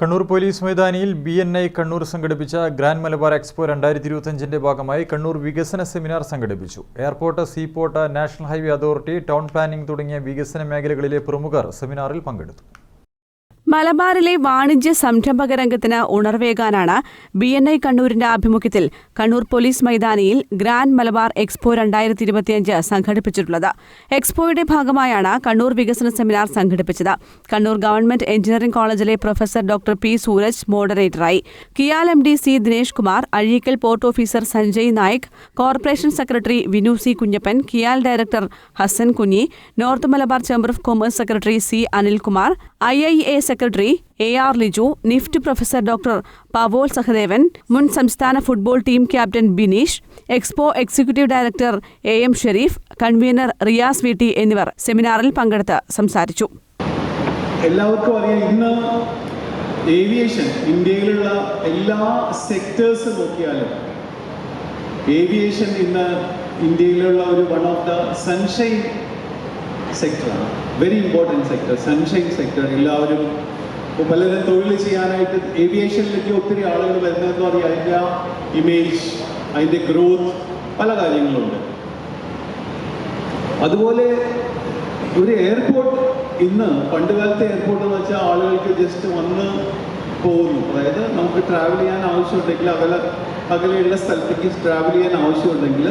Kannur police മൈതാനിയിൽ B N I Kannur സംഘടിപ്പിച്ച grand Malabar expo രണ്ടായിരത്തി ഇരുപത്തഞ്ചിന്റെ ഭാഗമായി കണ്ണൂർ വികസന സെമിനാർ സംഘടിപ്പിച്ചു. Airport seaport national highway authority town planning തുടങ്ങിയ വികസന മേഖലകളിലെ പ്രമുഖർ സെമിനാറിൽ പങ്കെടുത്തു. മലബാറിലെ വാണിജ്യ സംരംഭക രംഗത്തിന് ഉണർവേകാനാണ് ബി എൻ ഐ കണ്ണൂരിന്റെ ആഭിമുഖ്യത്തിൽ കണ്ണൂർ പോലീസ് മൈതാനിയിൽ ഗ്രാൻഡ് മലബാർ എക്സ്പോ രണ്ടായിരത്തി ഇരുപത്തിയഞ്ച് സംഘടിപ്പിച്ചിട്ടുള്ളത്. എക്സ്പോയുടെ ഭാഗമായാണ് കണ്ണൂർ വികസന സെമിനാർ സംഘടിപ്പിച്ചത്. കണ്ണൂർ ഗവൺമെന്റ് എഞ്ചിനീയറിംഗ് കോളേജിലെ professor doctor P Sooraj മോഡറേറ്ററായി. KIAL M D C Dinesh Kumar Azhikkal port officer Sanjay Naik corporation secretary Vinu C Kunhappan KIAL director Hasan Kunhi north Malabar chamber of commerce secretary C Anilkumar I I A secretary A R Liju NIFT professor doctor പവോൾ Sahadevan മുൻ സംസ്ഥാന football team captain Bineesh expo executive director A M Sharif convener Riyas V എന്നിവർ സെമിനാറിൽ പങ്കെടുത്ത് സംസാരിച്ചു. എല്ലാവർക്കും അറിയാം ഇന്ന് aviation ഇന്ത്യയിലുള്ള എല്ലാ സെക്ടേഴ്സ് നോക്കിയാലും ഏവിയേഷൻ ഇന്ന് ഇന്ത്യയിലുള്ള ഒരു one of the sunshine സെക്ടറാണ് very important sector sunshine sector എല്ലാവരും ഇപ്പോൾ പലരും തൊഴിൽ ചെയ്യാനായിട്ട് ഏവിയേഷനിലേക്ക് ഒത്തിരി ആളുകൾ വരുന്നതെന്ന് പറയാം അതിന്റെ ആ ഇമേജ് അതിന്റെ ഗ്രോത്ത് പല കാര്യങ്ങളുണ്ട്. അതുപോലെ ഒരു എയർപോർട്ട് ഇന്ന് പണ്ട് കാലത്തെ എയർപോർട്ട് എന്ന് വെച്ചാൽ ആളുകൾക്ക് ജസ്റ്റ് വന്ന് പോകുന്നു. അതായത് നമുക്ക് ട്രാവൽ ചെയ്യാൻ ആവശ്യമുണ്ടെങ്കിൽ അകല അകലെയുള്ള സ്ഥലത്തേക്ക് ട്രാവൽ ചെയ്യാൻ ആവശ്യമുണ്ടെങ്കിൽ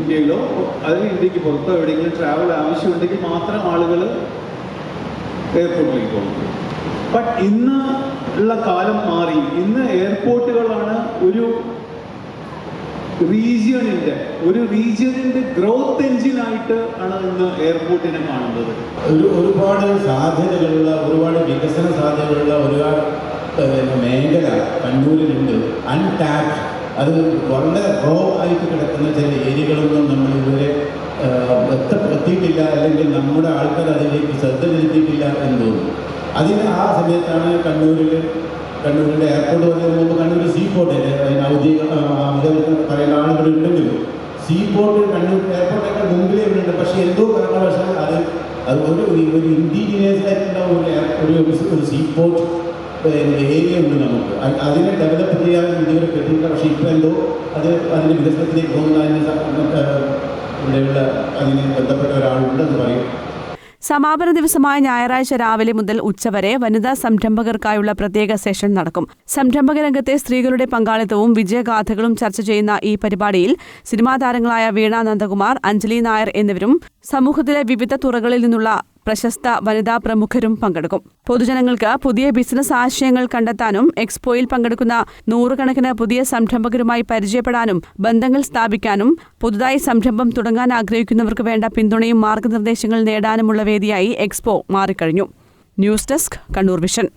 ഇന്ത്യയിലോ അതിന് ഇന്ത്യയ്ക്ക് പുറത്തോ എവിടെയെങ്കിലും ട്രാവൽ ആവശ്യമുണ്ടെങ്കിൽ മാത്രം ആളുകൾ എയർപോർട്ടിലേക്ക് പോകും ബട്ട് ഇന്ന് ഉള്ള കാലം മാറി. ഇന്ന് എയർപോർട്ടുകളാണ് ഒരു റീജിയണിന്റെ ഒരു റീജിയണിന്റെ ഗ്രോത്ത് എഞ്ചിനായിട്ട് ആണ് ഇന്ന് എയർപോർട്ടിനെ കാണുന്നത്. ഒരു ഒരുപാട് സാധ്യതകളുള്ള ഒരുപാട് വികസന സാധ്യതകളുള്ള ഒരുപാട് മേഖല കണ്ണൂരിലുണ്ട്. അൺടാപ്ഡ് അത് വളരെ റോ ആയിട്ട് കിടക്കുന്ന ചില ഏരിയകളൊന്നും നമ്മൾ ഇതുവരെ എത്ത- എത്തിയിട്ടില്ല. അല്ലെങ്കിൽ നമ്മുടെ ആൾക്കാർ അതിലേക്ക് ശ്രദ്ധ ചെലുത്തിയിട്ടില്ല എന്ന് തോന്നുന്നു. അതിന് ആ സമയത്താണ് കണ്ണൂരിൽ കണ്ണൂരിന്റെ എയർപോർട്ട് വരുന്നതിന് മുമ്പ് കണ്ണൂർ സീ പോർട്ട് ഔദ്യോഗിക പറയുന്ന ആളുകളുണ്ടെങ്കിലും സീ പോർട്ട് കണ്ണൂർ എയർപോർട്ടൊക്കെ മുമ്പിലേ ഉണ്ട്. പക്ഷേ എന്തോ കാരണവശാൽ അത് അത് ഒരു ഒരു- ഇൻഡീജിനിയസ് ഒരു സീ പോർട്ട് ഏരിയ ഉണ്ട് നമുക്ക്. അതിനെ ഡെവലപ്പ് ചെയ്യാൻ ഇതുവരെ കിട്ടിയിട്ടില്ല പക്ഷേ ഇപ്പോൾ എന്തോ അത് അതിന്റെ വികസനത്തിലേക്ക് പോകുന്നതിന് അതിന്റെ ഇവിടെയുള്ള അതിന് ബന്ധപ്പെട്ട ഒരാളുണ്ടെന്ന് പറയും. സമാപന ദിവസമായ ഞായറാഴ്ച രാവിലെ മുതൽ ഉച്ചവരെ വനിതാ സംരംഭകർക്കായുള്ള പ്രത്യേക സെഷൻ നടക്കും. സംരംഭക രംഗത്തെ സ്ത്രീകളുടെ പങ്കാളിത്തവും വിജയഗാഥകളും ചർച്ച ചെയ്യുന്ന ഈ പരിപാടിയിൽ സിനിമാ താരങ്ങളായ വീണ നന്ദകുമാർ അഞ്ജലി നായർ എന്നിവരും സമൂഹത്തിലെ വിവിധ തുറകളിൽ നിന്നുള്ള പ്രശസ്ത വനിതാ പ്രമുഖരും പങ്കെടുക്കും. പൊതുജനങ്ങൾക്ക് പുതിയ ബിസിനസ് ആശയങ്ങൾ കണ്ടെത്താനും എക്സ്പോയിൽ പങ്കെടുക്കുന്ന നൂറുകണക്കിന് പുതിയ സംരംഭകരുമായി പരിചയപ്പെടാനും ബന്ധങ്ങൾ സ്ഥാപിക്കാനും പുതുതായി സംരംഭം തുടങ്ങാൻ ആഗ്രഹിക്കുന്നവർക്ക് വേണ്ട പിന്തുണയും മാർഗനിർദ്ദേശങ്ങൾ നേടാനുമുള്ള വേദിയായി എക്സ്പോ മാറിക്കഴിഞ്ഞു. News desk Kannur Vision.